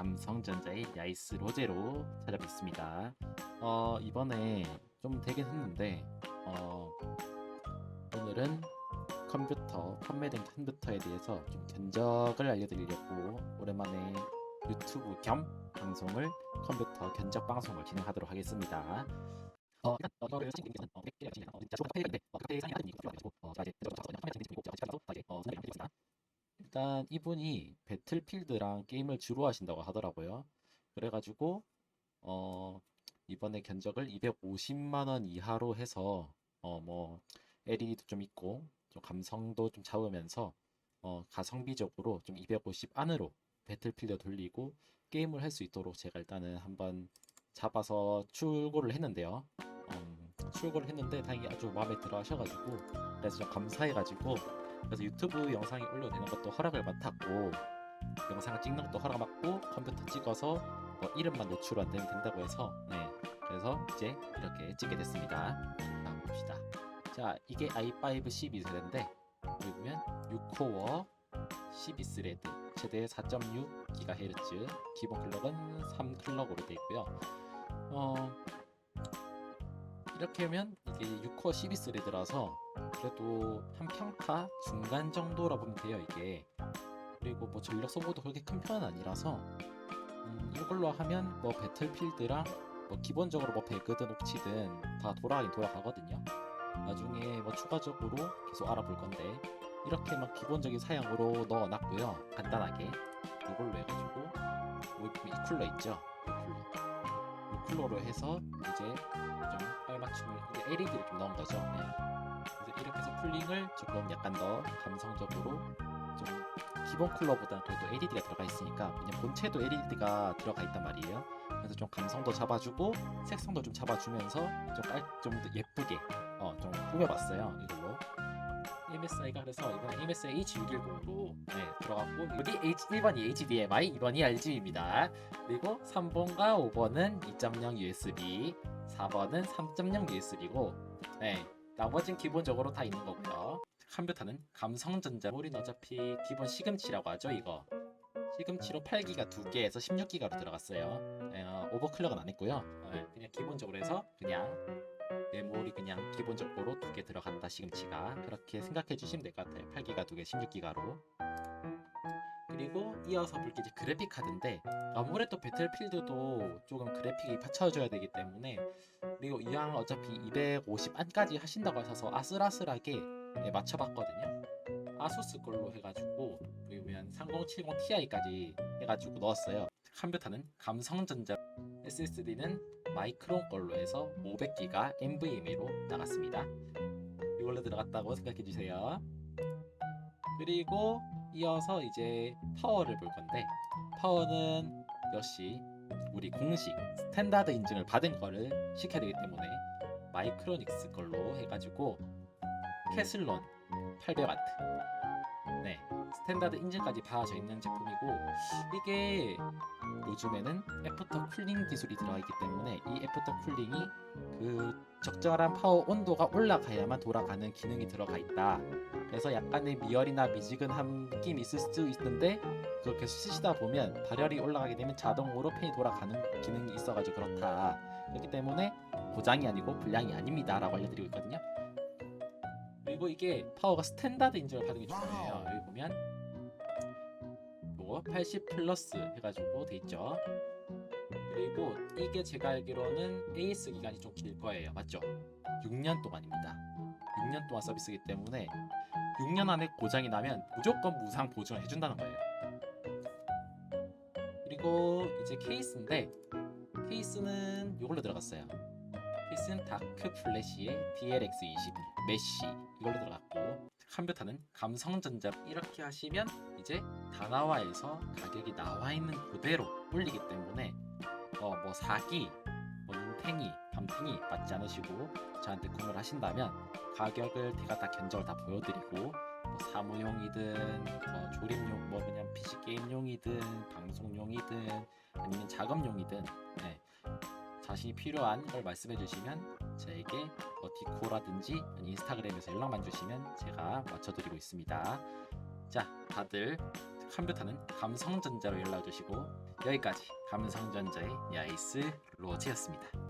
저는 감성전자의 야이스 로제로 찾아뵙습니다. 어, 이번에 좀 되긴 했는데 어, 오늘은 컴퓨터 판매된 컴퓨터에 대해서 좀 견적을 알려드리려고 오랜만에 유튜브 겸 방송을 컴퓨터 견적 방송을 진행하도록 하겠습니다. 어, 일단 어. 일단 이분이 배틀필드랑 게임을 주로 하신다고 하더라고요. 그래가지고 어 이번에 견적을 250만 원 이하로 해서 어 뭐 LED도 좀 있고 좀 감성도 좀 잡으면서 어 가성비적으로 좀 250 안으로 배틀필드 돌리고 게임을 할 수 있도록 제가 일단은 한번 잡아서 출고를 했는데요. 음, 출고를 했는데 다행히 아주 마음에 들어 하셔가지고 그래서 좀 감사해가지고 그래서 유튜브 영상이 올려도 되는 것도 허락을 맡았고 영상을 찍는 것도 허락 받고 컴퓨터 찍어서 뭐 이름만 노출 안 되면 된다고 해서 네 그래서 이제 이렇게 찍게 됐습니다. 자 봅시다. 자 이게 i5 12세대인데 여기 보면 6코어 12스레드 최대 4.6GHz 기본 클럭은 3클럭으로 되어 있고요. 어 이렇게 하면 이게 6코어 12스레드라서 그래도 한 평타 중간 정도라 보면 돼요 이게. 그리고 뭐 전력 소모도 그렇게 큰 편은 아니라서 음, 이걸로 하면 뭐 배틀필드랑 뭐 기본적으로 뭐 배그든 옵치든 다 돌아가긴 돌아가거든요. 나중에 뭐 추가적으로 계속 알아볼 건데 이렇게만 기본적인 사양으로 넣어놨고요 간단하게. 이걸로 해가지고 뭐 이 쿨러 있죠 이 쿨러로 해서 이제 좀 깔맞춤을 이게 LED를 좀 넣은 거죠 네. 그래서 이렇게 해서 쿨링을 조금 약간 더 감성적으로 좀 기본 쿨러보다 그래도 LED가 들어가 있으니까 그냥 본체도 LED가 들어가 있단 말이에요. 그래서 좀 감성도 잡아주고 색상도 좀 잡아주면서 좀 깔 좀 예쁘게 어 좀 꾸며봤어요 이걸로. MSI가 그래서 이번에 MSI H610으로 네, 들어갔고 여기 H 1번이 HDMI, 2번이 RGB입니다. 그리고 3번과 5번은 2.0 USB, 4번은 3.0 USB고 네, 나머지는 기본적으로 다 있는 거고요. 컴퓨터는 감성전자 우리는 어차피 기본 시금치라고 하죠 이거 시금치로 8기가 2개에서 16기가로 들어갔어요 에, 어, 오버클럭은 안 했고요 에, 그냥 기본적으로 해서 그냥 메모리 그냥 기본적으로 2개 들어간다 시금치가 그렇게 생각해 주시면 될 것 같아요 8기가 2개 16기가로 그리고 이어서 볼게 이제 그래픽 카드인데 아무래도 배틀필드도 조금 그래픽이 받쳐줘야 되기 때문에 그리고 이왕 어차피 250 안까지 하신다고 하셔서 아슬아슬하게 네, 맞춰봤거든요. 아수스 걸로 해가지고 보면 3070 Ti까지 해가지고 넣었어요. 컴퓨터는 감성전자 SSD는 마이크론 걸로 해서 500기가 NVMe로 나갔습니다. 이걸로 들어갔다고 생각해 주세요. 그리고 이어서 이제 파워를 볼 건데 파워는 역시 우리 공식 스탠다드 인증을 받은 거를 시켜야 되기 때문에 마이크로닉스 걸로 해가지고 캐슬론 800W 네 스탠다드 인증까지 받아져 있는 제품이고 이게 요즘에는 애프터 쿨링 기술이 들어가 있기 때문에 이 애프터 쿨링이 그 적절한 파워 온도가 올라가야만 돌아가는 기능이 들어가 있다. 그래서 약간의 미열이나 미지근한 느낌이 있을 수도 있는데 그렇게 쓰시다 보면 발열이 올라가게 되면 자동으로 팬이 돌아가는 기능이 있어가지고 그렇다. 그렇기 때문에 고장이 아니고 불량이 아닙니다 라고 알려드리고 있거든요 그리고 이게 파워가 스탠다드 인증을 받은 게 중요해요. 여기 보면 요거 80 플러스 해가지고 돼 있죠. 그리고 이게 제가 알기로는 AS 기간이 좀 길 거예요. 맞죠? 6년 동안입니다. 6년 동안 서비스이기 때문에 6년 안에 고장이 나면 무조건 무상 보증을 해준다는 거예요. 그리고 이제 케이스인데 케이스는 이걸로 들어갔어요. 케이스는 다크 플래시의 DLX20 메쉬 이걸로 들어갔고 컴퓨터는 감성전자 이렇게 하시면 이제 다나와에서 가격이 나와 있는 그대로 올리기 때문에 어 뭐 사기 뭐 눈탱이 밤탱이 받지 않으시고 저한테 구매를 하신다면 가격을 제가 다 견적을 다 보여드리고 뭐 사무용이든 뭐 조립용 뭐 그냥 PC 게임용이든 방송용이든 아니면 작업용이든 네. 자신이 필요한 걸 말씀해 주시면 저에게 뭐 디코라든지 아니 인스타그램에서 연락만 주시면 제가 맞춰드리고 있습니다. 자, 다들 컴퓨터는 감성전자로 연락 주시고 여기까지 감성전자의 야이스 로즈였습니다.